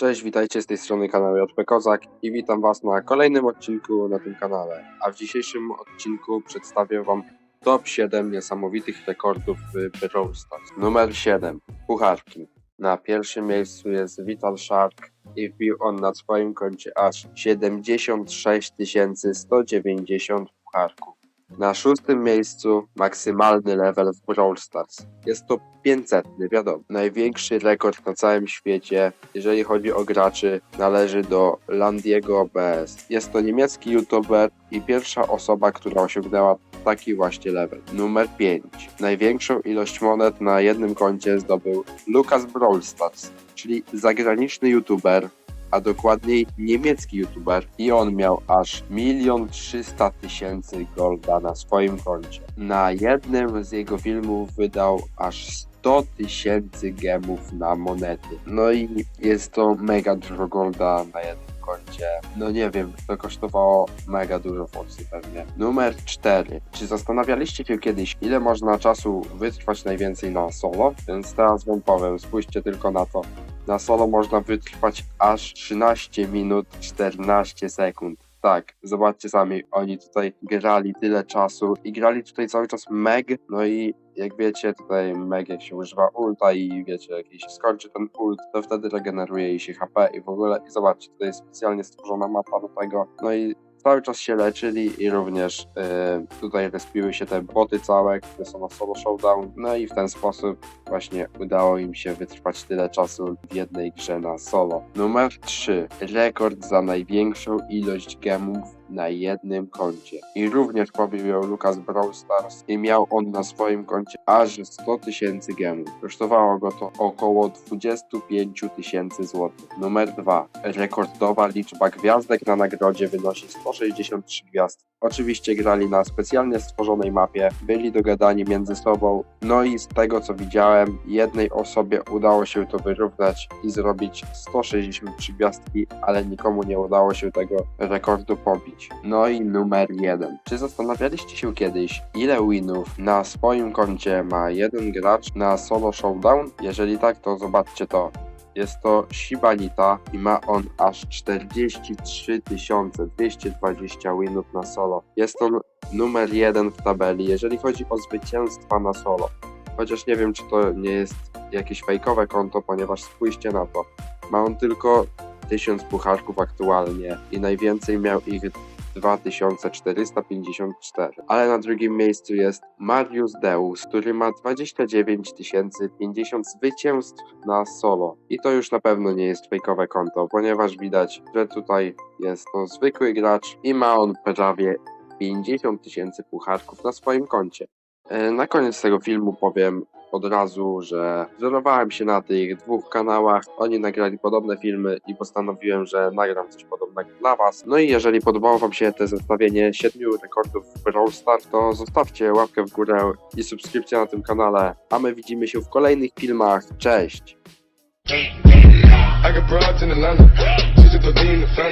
Cześć, witajcie z tej strony kanału JP Kozak i witam Was na kolejnym odcinku na tym kanale. A w dzisiejszym odcinku przedstawię Wam top 7 niesamowitych rekordów w Brawl Stars. Numer 7. Pucharki. Na pierwszym miejscu jest Vital Shark i wbił on na swoim koncie aż 76 190 pucharków. Na szóstym miejscu maksymalny level w Brawl Stars. Jest to 500, wiadomo. Największy rekord na całym świecie, jeżeli chodzi o graczy, należy do Landiego BS. Jest to niemiecki youtuber i pierwsza osoba, która osiągnęła taki właśnie level. Numer 5. Największą ilość monet na jednym koncie zdobył Lucas Brawl Stars, czyli zagraniczny youtuber, a dokładniej niemiecki youtuber i on miał aż 1 300 tysięcy golda na swoim koncie. Na jednym z jego filmów wydał aż 100 tysięcy gemów na monety. No i jest to mega dużo golda na jednym koncie. No nie wiem, to kosztowało mega dużo forsy pewnie. Numer 4. Czy zastanawialiście się kiedyś, ile można czasu wytrwać najwięcej na solo? Więc teraz wam powiem, spójrzcie tylko na to. Na solo można wytrwać aż 13 minut 14 sekund. Tak, zobaczcie sami, oni tutaj grali tyle czasu i grali tutaj cały czas meg, no i jak wiecie, tutaj meg jak się używa ulta i wiecie, jak się skończy ten ult, to wtedy regeneruje jej się HP i w ogóle, i zobaczcie, tutaj jest specjalnie stworzona mapa do tego, no i cały czas się leczyli i również yy, tutaj respiły się te boty całe, które są na solo showdown, no i w ten sposób właśnie udało im się wytrwać tyle czasu w jednej grze na solo. Numer 3. Rekord za największą ilość gemów na jednym koncie. I również pobił ją Lucas Brawl Stars i miał on na swoim koncie aż 100 tysięcy gemów. Kosztowało go to około 25 tysięcy złotych. Numer 2. Rekordowa liczba gwiazdek na nagrodzie wynosi 163 gwiazd. Oczywiście grali na specjalnie stworzonej mapie, byli dogadani między sobą, no i z tego co widziałem, jednej osobie udało się to wyrównać i zrobić 163 gwiazdki, ale nikomu nie udało się tego rekordu pobić. No i numer jeden. Czy zastanawialiście się kiedyś, ile winów na swoim koncie ma jeden gracz na solo showdown? Jeżeli tak, to zobaczcie to. Jest to Shibanita i ma on aż 43 220 winów na solo. Jest on numer jeden w tabeli, jeżeli chodzi o zwycięstwa na solo. Chociaż nie wiem, czy to nie jest jakieś fejkowe konto, ponieważ spójrzcie na to. Ma on tylko 1000 pucharków aktualnie i najwięcej miał ich 2454. Ale na drugim miejscu jest Marius Deus, który ma 29 050 zwycięstw na solo. I to już na pewno nie jest fejkowe konto, ponieważ widać, że tutaj jest to zwykły gracz i ma on prawie 50 tysięcy pucharków na swoim koncie. E, Na koniec tego filmu powiem od razu, że wzorowałem się na tych dwóch kanałach. Oni nagrali podobne filmy i postanowiłem, że nagram coś podobnego dla Was. No i jeżeli podobało Wam się te zestawienie siedmiu rekordów w Brawl Stars, to zostawcie łapkę w górę i subskrypcję na tym kanale. A my widzimy się w kolejnych filmach. Cześć! I got broads in Atlanta. To the family.